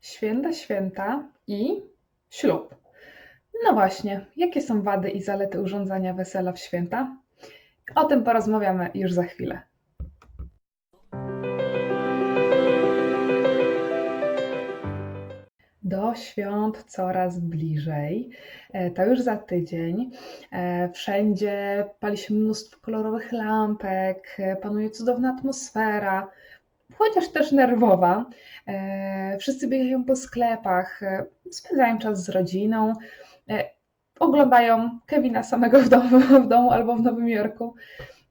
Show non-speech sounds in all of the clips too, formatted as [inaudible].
Święta, święta i ślub. No właśnie, jakie są wady i zalety urządzania wesela w święta? O tym porozmawiamy już za chwilę. Do świąt coraz bliżej. E, To już za tydzień. E, Wszędzie pali się mnóstwo kolorowych lampek, e, panuje cudowna atmosfera, chociaż też nerwowa. E, Wszyscy biegają po sklepach, e, spędzają czas z rodziną, e, oglądają Kevina samego w domu, [laughs] w domu albo w Nowym Jorku.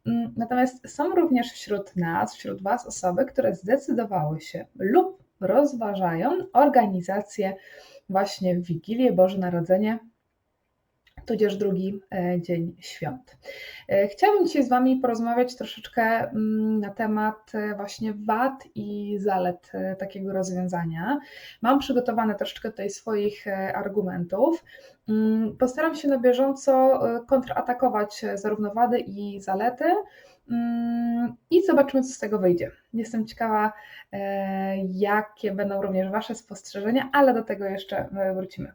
Mm, Natomiast są również wśród nas, wśród Was osoby, które zdecydowały się lub rozważają organizację właśnie w Wigilię, Boże Narodzenie, tudzież drugi e, dzień świąt. E, Chciałabym dzisiaj z Wami porozmawiać troszeczkę mm, na temat e, właśnie wad i zalet takiego rozwiązania. Mam przygotowane troszeczkę tutaj swoich argumentów. Mm, Postaram się na bieżąco kontratakować zarówno wady i zalety mm, i zobaczymy, co z tego wyjdzie. Jestem ciekawa, jakie będą również Wasze spostrzeżenia, ale do tego jeszcze wrócimy.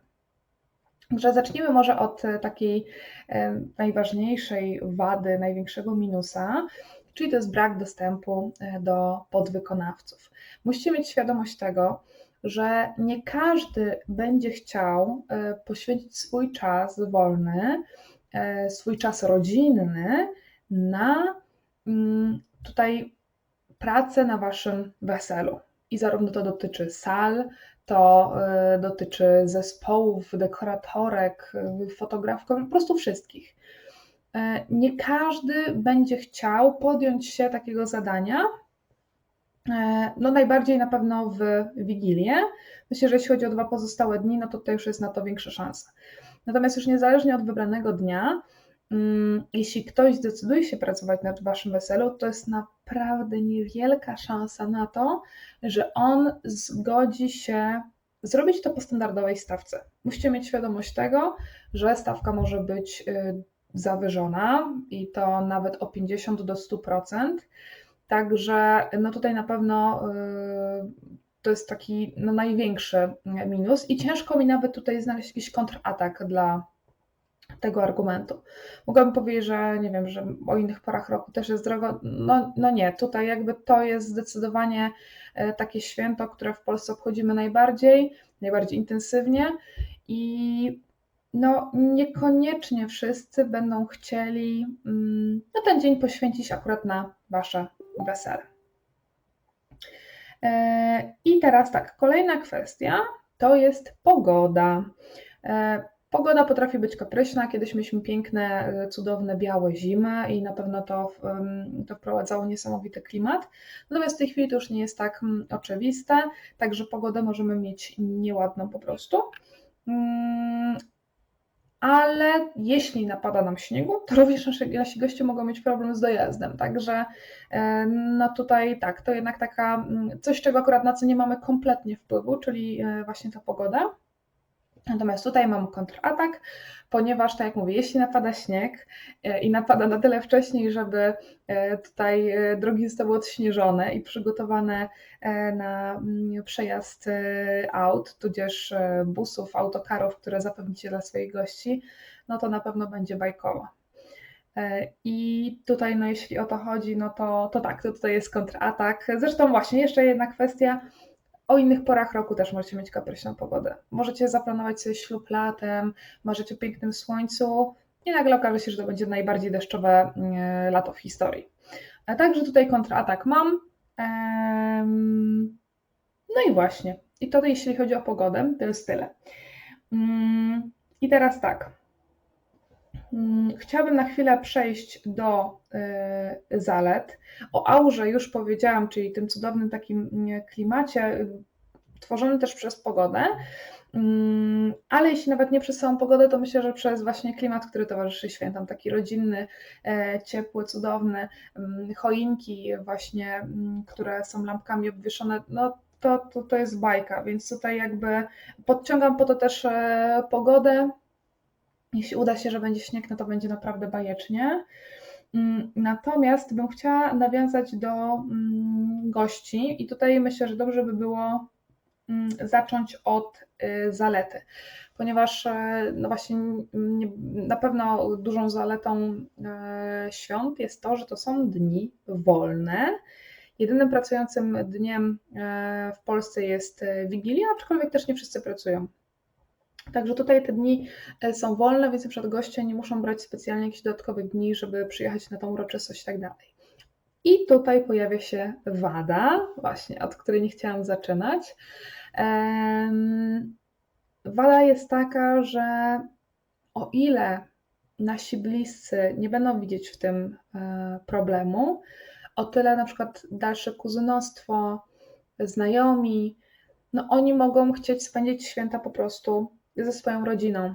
Że zacznijmy może od e, takiej e, najważniejszej wady, największego minusa, czyli to jest brak dostępu e, do podwykonawców. Musicie mieć świadomość tego, że nie każdy będzie chciał poświęcić swój czas wolny, swój czas rodzinny na mm, tutaj pracę na waszym weselu. I zarówno to dotyczy sal, to y, dotyczy zespołów, dekoratorek, y, fotografów, po prostu wszystkich. E, Nie każdy będzie chciał podjąć się takiego zadania. E, No najbardziej na pewno w Wigilię. Myślę, że jeśli chodzi o dwa pozostałe dni, no to tutaj już jest na to większa szansa. Natomiast już niezależnie od wybranego dnia, jeśli ktoś zdecyduje się pracować nad waszym weselu, to jest naprawdę niewielka szansa na to, że on zgodzi się zrobić to po standardowej stawce. Musicie mieć świadomość tego, że stawka może być y, zawyżona i to nawet o 50 do 100%. Także no tutaj na pewno y, to jest taki no, największy minus i ciężko mi nawet tutaj znaleźć jakiś kontratak dla tego argumentu. Mogłabym powiedzieć, że nie wiem, że o innych porach roku też jest drogo. No, no nie, tutaj jakby to jest zdecydowanie e, takie święto, które w Polsce obchodzimy najbardziej, najbardziej intensywnie i no niekoniecznie wszyscy będą chcieli mm, no, ten dzień poświęcić akurat na wasze wesele. E, I teraz tak, kolejna kwestia to jest pogoda. Pogoda potrafi być kapryśna. Kiedyś mieliśmy piękne, e, cudowne, białe zimy i na pewno to, to wprowadzało niesamowity klimat. Natomiast w tej chwili to już nie jest tak mm, oczywiste, także pogodę możemy mieć nieładną po prostu. Mm, Ale jeśli napada nam śniegu, to również nasi, nasi goście mogą mieć problem z dojazdem. Także e, no tutaj tak, to jednak taka mm, coś, czego akurat na co nie mamy kompletnie wpływu, czyli e, właśnie ta pogoda. Natomiast tutaj mam kontratak, ponieważ, tak jak mówię, jeśli napada śnieg e, i napada na tyle wcześniej, żeby e, tutaj e, drogi zostały odśnieżone i przygotowane na mm, przejazd aut, tudzież busów, autokarów, które zapewnicie dla swoich gości, no to na pewno będzie bajkowo. I tutaj, no jeśli o to chodzi, no to, to tak, to tutaj jest kontratak. Zresztą właśnie jeszcze jedna kwestia, o innych porach roku też możecie mieć kapryśną pogodę. Możecie zaplanować sobie ślub latem, marzyć o pięknym słońcu i nagle okaże się, że to będzie najbardziej deszczowe mm, lato w historii. A także tutaj kontratak mam. No i właśnie. I to jeśli chodzi o pogodę, to jest tyle. Mm, I teraz tak. Mm, Chciałabym na chwilę przejść do y, zalet. O aurze już powiedziałam, czyli tym cudownym takim mm, klimacie, y, tworzonym też przez pogodę. Mm, Ale jeśli nawet nie przez samą pogodę, to myślę, że przez właśnie klimat, który towarzyszy świętom, taki rodzinny, e, ciepły, cudowny, choinki właśnie, które są lampkami obwieszone, no to, to, to jest bajka, więc tutaj jakby podciągam po to też e, pogodę, jeśli uda się, że będzie śnieg, no to będzie naprawdę bajecznie. Mm, Natomiast bym chciała nawiązać do mm, gości i tutaj myślę, że dobrze by było mm, zacząć od y, zalety, ponieważ e, no właśnie nie, na pewno dużą zaletą e, świąt jest to, że to są dni wolne. Jedynym pracującym dniem e, w Polsce jest Wigilia, aczkolwiek też nie wszyscy pracują. Także tutaj te dni są wolne, więc przed goście nie muszą brać specjalnie jakichś dodatkowych dni, żeby przyjechać na tą uroczystość i tak dalej. I tutaj pojawia się wada, właśnie od której nie chciałam zaczynać. Wada jest taka, że o ile nasi bliscy nie będą widzieć w tym e, problemu, o tyle na przykład dalsze kuzynostwo, znajomi, no oni mogą chcieć spędzić święta po prostu ze swoją rodziną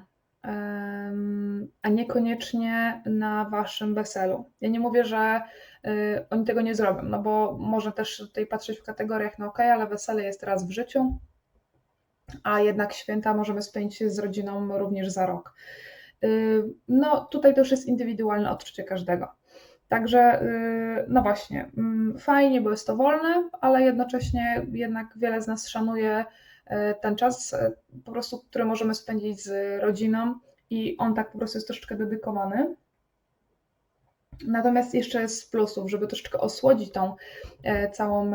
a niekoniecznie na waszym weselu. Ja nie mówię, że y, oni tego nie zrobią, no bo można też tutaj patrzeć w kategoriach, no okay, ale wesele jest raz w życiu, a jednak święta możemy spędzić z rodziną również za rok. Y, no tutaj to już jest indywidualne odczucie każdego. Także, y, no właśnie, mm, fajnie, bo jest to wolne, ale jednocześnie jednak wiele z nas szanuje ten czas e, po prostu, który możemy spędzić z rodziną i on tak po prostu jest troszeczkę dedykowany. Natomiast jeszcze z plusów, żeby troszeczkę osłodzić tą e, całą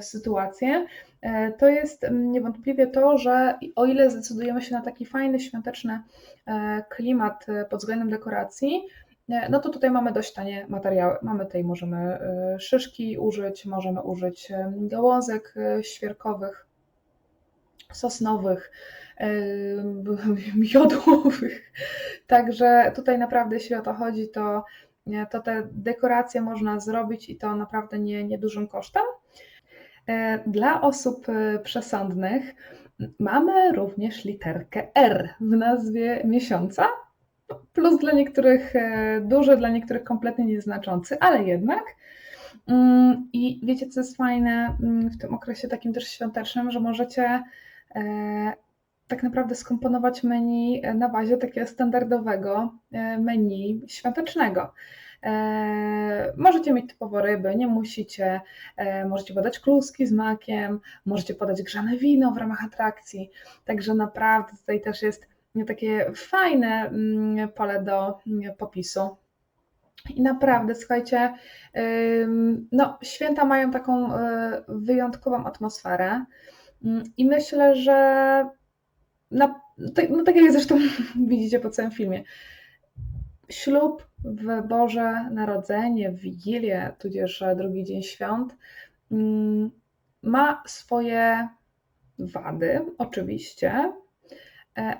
sytuację, to jest niewątpliwie to, że o ile zdecydujemy się na taki fajny, świąteczny klimat pod względem dekoracji, no to tutaj mamy dość tanie materiały. Mamy tutaj, możemy szyszki użyć, możemy użyć gałązek świerkowych, sosnowych, miodłowych. [laughs] Także tutaj naprawdę, jeśli o to chodzi, to, to te dekoracje można zrobić i to naprawdę nie, nie dużym kosztem. E, dla osób e, przesądnych mamy również literkę R w nazwie miesiąca. Plus dla niektórych e, duży, dla niektórych kompletnie nieznaczący, ale jednak. Mm, I wiecie, co jest fajne mm, w tym okresie takim też świątecznym, że możecie tak naprawdę skomponować menu na bazie takiego standardowego e, menu świątecznego. E, możecie mieć typowo ryby, nie musicie. Możecie podać kluski z makiem, możecie podać grzane wino w ramach atrakcji. Także naprawdę tutaj też jest takie fajne mm, pole do mm, popisu. I naprawdę, słuchajcie, no, święta mają taką wyjątkową atmosferę. Mm, I myślę, że na, tak, no tak jak zresztą [laughs] widzicie po całym filmie, ślub w Boże Narodzenie, w Wigilię, tudzież drugi dzień świąt, mm, ma swoje wady, oczywiście, E,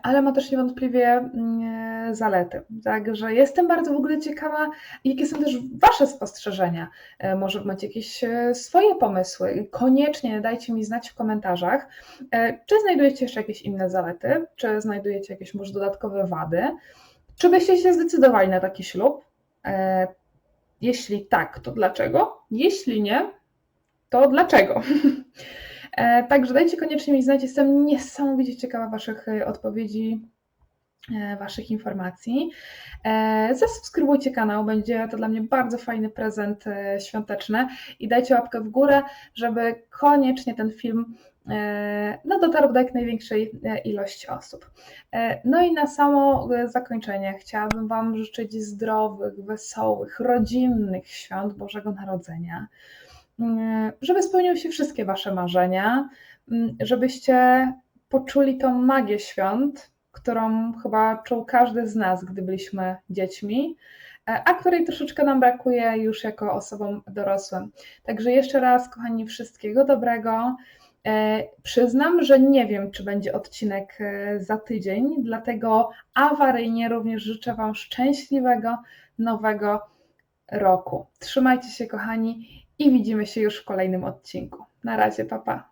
ale ma też niewątpliwie mm, e, zalety. Także jestem bardzo w ogóle ciekawa, jakie są też Wasze spostrzeżenia. E, może macie jakieś swoje pomysły. Koniecznie dajcie mi znać w komentarzach, czy znajdujecie jeszcze jakieś inne zalety, czy znajdujecie jakieś może dodatkowe wady, czy byście się zdecydowali na taki ślub. Jeśli tak, to dlaczego? Jeśli nie, to dlaczego? [laughs] E, także dajcie koniecznie mi znać, jestem niesamowicie ciekawa Waszych e, odpowiedzi, e, Waszych informacji. Zasubskrybujcie kanał, będzie to dla mnie bardzo fajny prezent świąteczny i dajcie łapkę w górę, żeby koniecznie ten film no, dotarł do jak największej ilości osób. No i na samo zakończenie chciałabym Wam życzyć zdrowych, wesołych, rodzinnych świąt Bożego Narodzenia. Mm, żeby spełniły się wszystkie Wasze marzenia, mm, żebyście poczuli tą magię świąt, którą chyba czuł każdy z nas, gdy byliśmy dziećmi, e, a której troszeczkę nam brakuje już jako osobom dorosłym. Także jeszcze raz, kochani, wszystkiego dobrego. E, przyznam, że nie wiem, czy będzie odcinek e, za tydzień, dlatego awaryjnie również życzę Wam szczęśliwego nowego roku. Trzymajcie się, kochani, i widzimy się już w kolejnym odcinku. Na razie, papa.